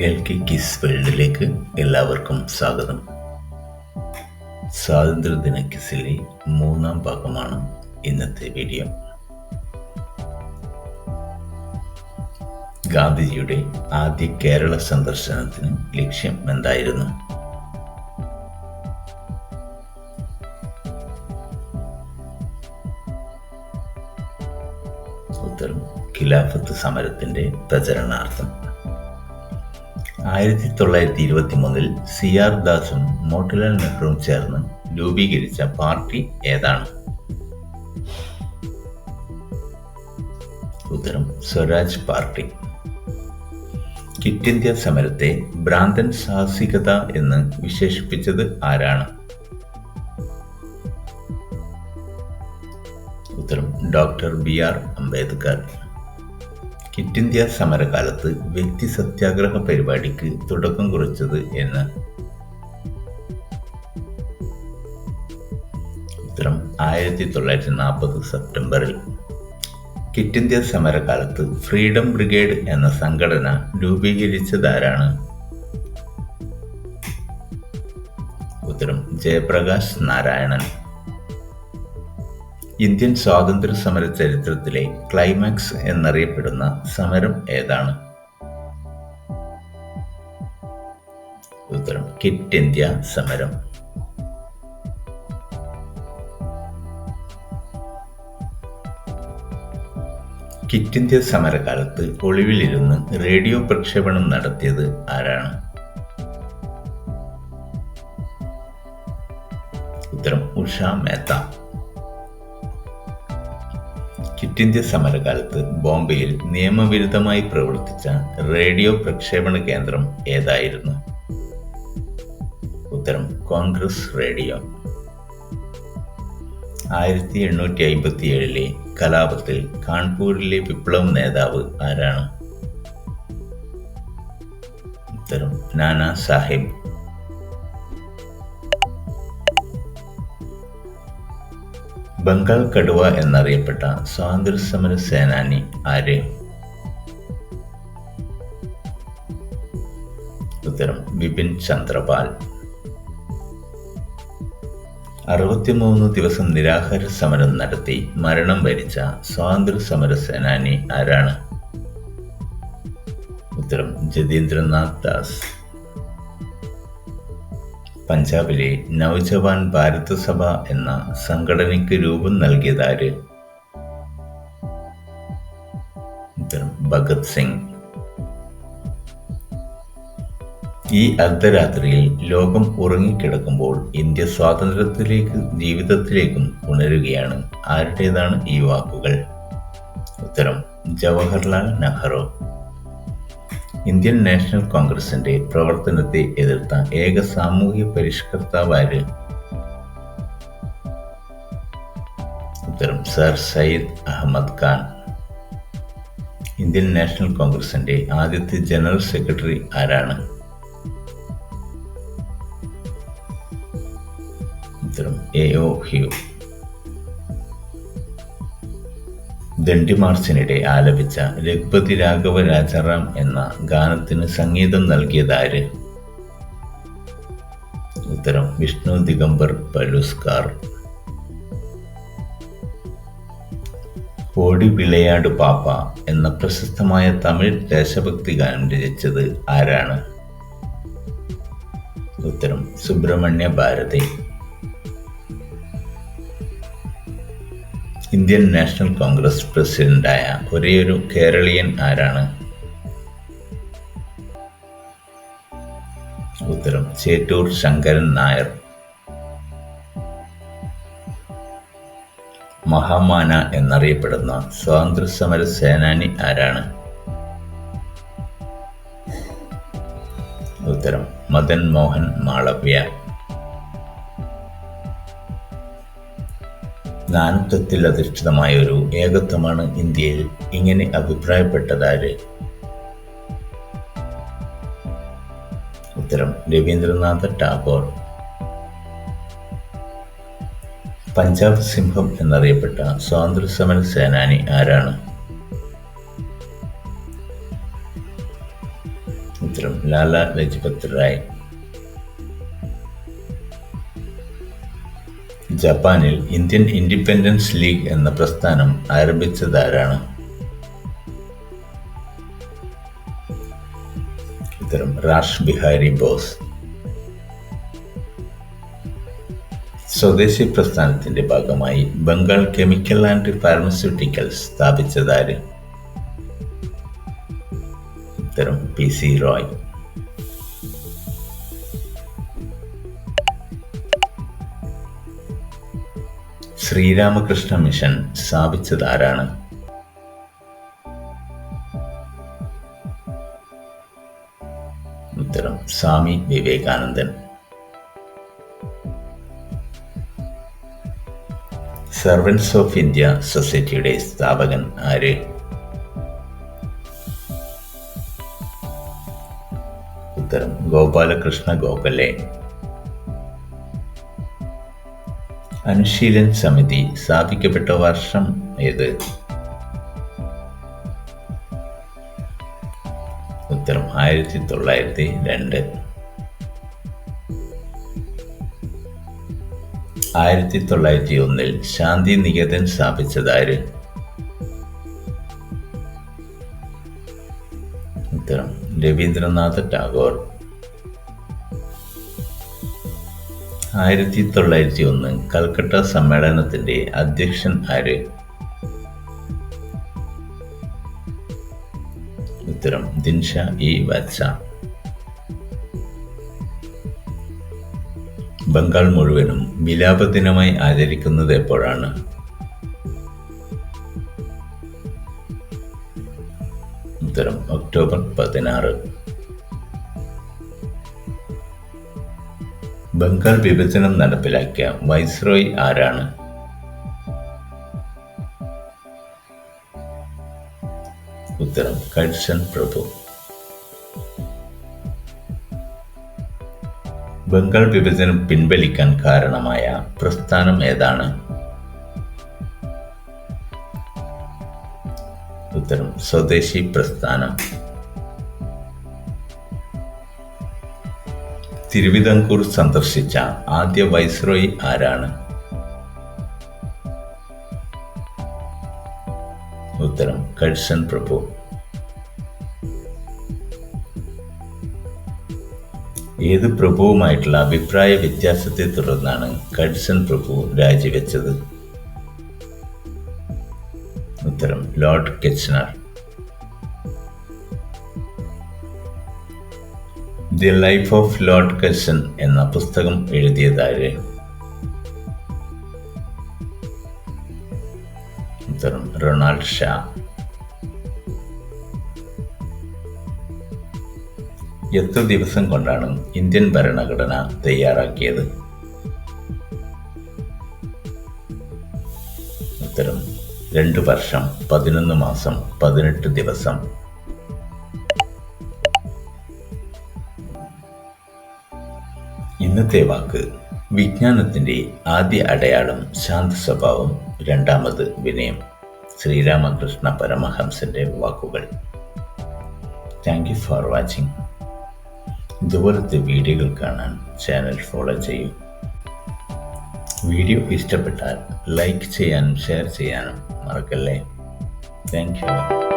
L K kiss വേൾഡിലേക്ക് എല്ലാവർക്കും സ്വാഗതം. സ്വാതന്ത്ര്യദിന കിസിലെ മൂന്നാം ഭാഗമാണ് ഇന്നത്തെ വീഡിയോ. ഗാന്ധിജിയുടെ ആദ്യ കേരള സന്ദർശനത്തിന് ലക്ഷ്യം എന്തായിരുന്നു? ഉത്തരം ഖിലാഫത്ത് സമരത്തിന്റെ പ്രചരണാർത്ഥം. ആയിരത്തി തൊള്ളായിരത്തി ഇരുപത്തി മൂന്നിൽ സി ആർ ദാസും മോട്ടിലാൽ നെഹ്റുവും ചേർന്ന് രൂപീകരിച്ച പാർട്ടി ഏതാണ്? ഉത്തരം സ്വരാജ് പാർട്ടി. കിറ്റ് ഇന്ത്യ സമരത്തെ ഭ്രാന്തൻ സാഹസികത എന്ന് വിശേഷിപ്പിച്ചത് ആരാണ്? ഉത്തരം doctor B R Ambedkar. Quit India സമരകാലത്ത് വ്യക്തി സത്യാഗ്രഹ പരിപാടിക്ക് തുടക്കം കുറിച്ചത് എന്ന്. ഉത്തരം ആയിരത്തി തൊള്ളായിരത്തി നാൽപ്പത് സെപ്റ്റംബറിൽ. കിറ്റ് ഇന്ത്യ സമരകാലത്ത് ഫ്രീഡം ബ്രിഗേഡ് എന്ന സംഘടന രൂപീകരിച്ചതാരാണ്? ഉത്തരം ജയപ്രകാശ് നാരായണൻ. ഇന്ത്യൻ സ്വാതന്ത്ര്യ സമര ചരിത്രത്തിലെ ക്ലൈമാക്സ് എന്നറിയപ്പെടുന്ന സമരം ഏതാണ്? ഉത്തരം കിറ്റ് ഇന്ത്യ സമരം. കിറ്റ് ഇന്ത്യ സമരകാലത്ത് ഒളിവിലിരുന്ന് റേഡിയോ പ്രക്ഷേപണം നടത്തിയത് ആരാണ്? ഉത്തരം ഉഷ മേത്ത. ക്വിറ്റ് ഇന്ത്യ സമരകാലത്ത് ബോംബെയിൽ നിയമവിരുദ്ധമായി പ്രവർത്തിച്ച റേഡിയോ പ്രക്ഷേപണ കേന്ദ്രം ഏതായിരുന്നു? ഉത്തരം കോൺഗ്രസ് റേഡിയോ. ആയിരത്തി എണ്ണൂറ്റി അമ്പത്തി ഏഴിലെ കലാപത്തിൽ കാൺപൂരിലെ വിപ്ലവം നേതാവ് ആരാണ്? ഉത്തരം നാനാ സാഹിബ്. ബംഗാൾ കടുവ എന്നറിയപ്പെട്ട സ്വാതന്ത്ര്യ സമര സേനാനി ആര്? ഉത്തരം ബിപിൻ ചന്ദ്രപാൽ. അറുപത്തിമൂന്ന് ദിവസം നിരാഹാര സമരം നടത്തി മരണം വരിച്ച സ്വാതന്ത്ര്യ സമര സേനാനി ആരാണ്? ഉത്തരം ജതീന്ദ്രനാഥ് ദാസ്. പഞ്ചാബിലെ നവജവാൻ ഭാരത സഭ എന്ന സംഘടനയ്ക്ക് രൂപം നൽകിയതാര്? ഭഗത് സിംഗ്. ഈ അർദ്ധരാത്രിയിൽ ലോകം ഉറങ്ങിക്കിടക്കുമ്പോൾ ഇന്ത്യ സ്വാതന്ത്ര്യത്തിലേക്ക് ജീവിതത്തിലേക്കും ഉണരുകയാണ്. ആരുടേതാണ് ഈ വാക്കുകൾ? ഉത്തരം ജവഹർലാൽ നെഹ്റു. ഇന്ത്യൻ നാഷണൽ കോൺഗ്രസിന്റെ പ്രവർത്തനത്തെ എതിർത്ത ഏക സാമൂഹ്യ പരിഷ്കർത്താവാര് ഉത്തരം sir Syed Ahmed Khan. Indian national കോൺഗ്രസിന്റെ ആദ്യത്തെ ജനറൽ സെക്രട്ടറി ആരാണ്? ഉത്തരം എ ഒ ഹ്യൂ. ദണ്ഡി മാർച്ചിനിടെ ആലപിച്ച രഘുപതി രാഘവ രാജാറാം എന്ന ഗാനത്തിന് സംഗീതം നൽകിയതാര്? ഉത്തരം വിഷ്ണു ദിഗംബർ പലുസ്കാർ ഓടി വിളയാട് പാപ്പ എന്ന പ്രശസ്തമായ തമിഴ് ദേശഭക്തി ഗാനം രചിച്ചത് ആരാണ്? ഉത്തരം Subramania Bharati. Indian national congress പ്രസിഡന്റായ ഒരേയൊരു കേരളീയൻ ആരാണ്? ഉത്തരം ചേറ്റൂർ ശങ്കരൻ നായർ. മഹാമാന എന്നറിയപ്പെടുന്ന സ്വാതന്ത്ര്യസമര സേനാനി ആരാണ്? ഉത്തരം മദൻ മോഹൻ മാളവ്യ. നാനത്വത്തിൽ അധിഷ്ഠിതമായ ഒരു ഏകത്വമാണ് ഇന്ത്യയിൽ ഇങ്ങനെ അഭിപ്രായപ്പെട്ടതാര്? ഉത്തരം രവീന്ദ്രനാഥ ടാഗോർ. പഞ്ചാബ് സിംഹം എന്നറിയപ്പെട്ട സ്വാതന്ത്ര്യ സമര സേനാനി ആരാണ്? ഉത്തരം ലാല ലജ്പത് റായ്. ജപ്പാനിൽ ഇന്ത്യൻ ഇൻഡിപെൻഡൻസ് ലീഗ് എന്ന പ്രസ്ഥാനം ആരംഭിച്ചതാരാണ്? ഉത്തരം റാഷ് ബിഹാരി ബോസ്. സ്വദേശി പ്രസ്ഥാനത്തിന്റെ ഭാഗമായി ബംഗാൾ കെമിക്കൽ ആൻഡ് ഫാർമസ്യൂട്ടിക്കൽസ് സ്ഥാപിച്ചതാര്? ഉത്തരം P C Ray. Sri Ramakrishna mission സ്ഥാപിച്ചതാരാണ് ഉത്തരം Swami Vivekanandan. Servants of India സൊസൈറ്റിയുടെ സ്ഥാപകൻ ആര്? ഉത്തരം ഗോപാലകൃഷ്ണ ഗോഖലെ. അനുശീലൻ സമിതി സ്ഥാപിക്കപ്പെട്ട വർഷം ഏത്? ഉത്തരം ആയിരത്തി തൊള്ളായിരത്തി രണ്ട്. ആയിരത്തി തൊള്ളായിരത്തി ഒന്നിൽ ശാന്തി നികേതൻ സ്ഥാപിച്ചതാര്? ഉത്തരം രവീന്ദ്രനാഥ് ടാഗോർ. ആയിരത്തി തൊള്ളായിരത്തി ഒന്ന് കൽക്കട്ട സമ്മേളനത്തിന്റെ അധ്യക്ഷൻ ആര്? ഉത്തരം ദിൻഷ ഇ വാത്സ ബംഗാൾ മുഴുവനും വിലാപ ദിനമായി ആചരിക്കുന്നത് എപ്പോഴാണ്? ഉത്തരം ഒക്ടോബർ പതിനാറ്. ബംഗാൾ വിഭജനം നടപ്പിലാക്കിയ വൈസ്രോയ് ആരാണ്? ഉത്തരം കഴ്സൺ പ്രഭു. ബംഗാൾ വിഭജനം പിൻവലിക്കാൻ കാരണമായ പ്രസ്ഥാനം ഏതാണ്? ഉത്തരം സ്വദേശി പ്രസ്ഥാനം. തിരുവിതാംകൂർ സന്ദർശിച്ച ആദ്യ വൈസ്രോയി ആരാണ്? ഉത്തരം കഴ്സൺ പ്രഭു. ഏത് പ്രഭുവുമായിട്ടുള്ള അഭിപ്രായ വ്യത്യാസത്തെ തുടർന്നാണ് കഴ്സൺ പ്രഭു രാജിവെച്ചത്? ഉത്തരം lord Kitchener the life of lord Curzon എന്ന പുസ്തകം എഴുതിയതാര്? റൊണാൾഡ് ഷാ. എത്ര ദിവസം കൊണ്ടാണ് ഇന്ത്യൻ ഭരണഘടന തയ്യാറാക്കിയത്? ഉത്തരം രണ്ട് വർഷം പതിനൊന്ന് മാസം പതിനെട്ട് ദിവസം. ഇന്നത്തെ വാക്ക് വിജ്ഞാനത്തിന്റെ ആദ്യ അടയാളം ശാന്ത സ്വഭാവം രണ്ടാമത് വിനയം. ശ്രീരാമകൃഷ്ണ പരമഹംസന്റെ വാക്കുകൾ. താങ്ക് യു ഫോർ വാച്ചിങ് ഇതുപോലത്തെ വീഡിയോകൾ കാണാൻ ചാനൽ ഫോളോ ചെയ്യൂ. വീഡിയോ ഇഷ്ടപ്പെട്ടാൽ ലൈക്ക് ചെയ്യാനും ഷെയർ ചെയ്യാനും മറക്കല്ലേ? Thank you